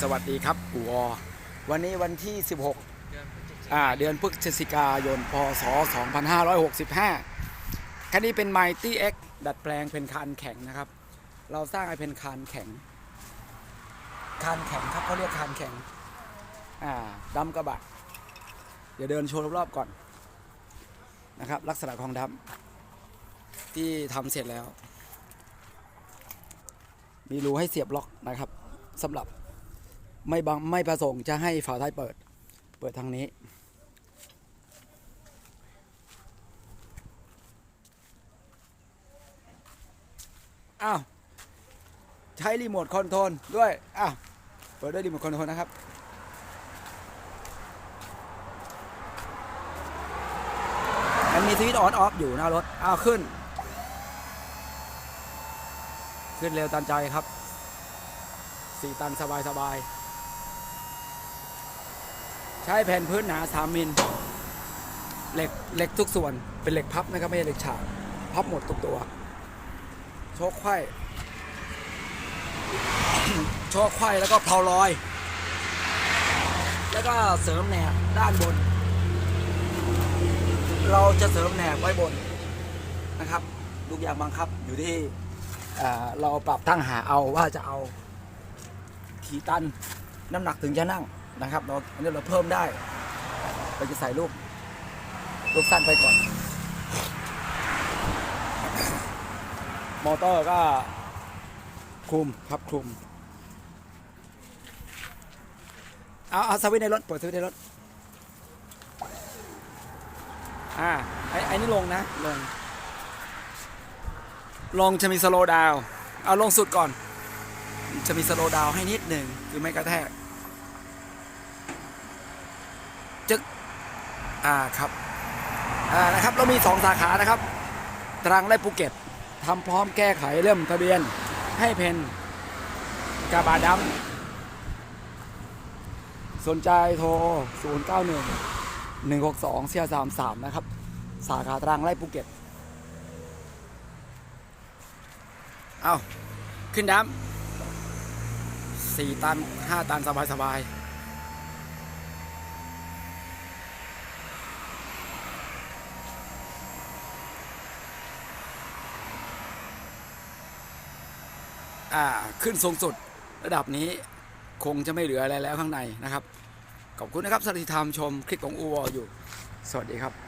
สวัสดีครับอูออวันนี้วันที่ 16อ่าเดือนพฤศจิกายน พศ 2565 คันนี้เป็น Mighty X ดัดแปลงเป็นคานแข็งนะครับ เราสร้างให้เป็นคานแข็ง คานแข็งครับเขาเรียกคานแข็ง อ่าดำกระบะ เดี๋ยวเดินโชว์รอบๆก่อนนะครับลักษณะของดำที่ทำเสร็จแล้ว มีรูให้เสียบล็อกนะครับสำหรับ ไม่บังไม่ประสงค์จะให้ฝาท้ายเปิด เปิดทางนี้ อ้าว ใช้รีโมทคอนโทรลด้วย อ้าว เปิดด้วยรีโมทคอนโทรลนะครับมันมีสวิตช์ออนออฟอยู่หน้ารถ อ้าว ขึ้น ขึ้นเร็วตันใจครับ สี่ตันสบายสบาย ใช้แผ่นพื้นหนาสามมิลเหล็กเหล็กทุกส่วนเป็นเหล็กพับนะครับไม่ใช่เหล็กฉาบพับหมดทุกตัวโชคไขว้โชคไขว้แล้วก็เพลาลอย แล้วก็เสริมแหนบด้านบน เราจะเสริมแหนบไว้บนนะครับลูกยางบังคับอยู่ที่เราปรับตั้งหาเอาว่าจะเอาขี่ตันน้ำหนักถึงจะนั่ง นะครับเราอันนี้เราเพิ่มได้ เราจะใส่ลูกลูกสั้นไปก่อน มอเตอร์ก็คลุมครับคลุม เอาเอาสวิตช์ในรถเปิดสวิตช์ในรถอ่าไอ้ไอ้นี่ลงนะลง ลงจะมีสโลดาวเอาลงสุดก่อน จะมีสโลดาวให้นิดหนึ่งคือไม่กระแทก จึกอ่าครับอ่านะครับเรามีสองสาขานะครับ ตรังและภูเก็ตทำพร้อมแก้ไขเริ่มทะเบียนให้เพนกาบาดำสนใจโทร 091 162 4 3 3 นะครับ สาขาตรังและภูเก็ต เอาขึ้นดำสี่ตันห้าตันสบายสบาย ขึ้นสูงสุดระดับนี้คงจะไม่เหลืออะไรแล้วข้างในนะครับ ขอบคุณนะครับสัตยธรรมชมคลิปของอูวออยู่ สวัสดีครับ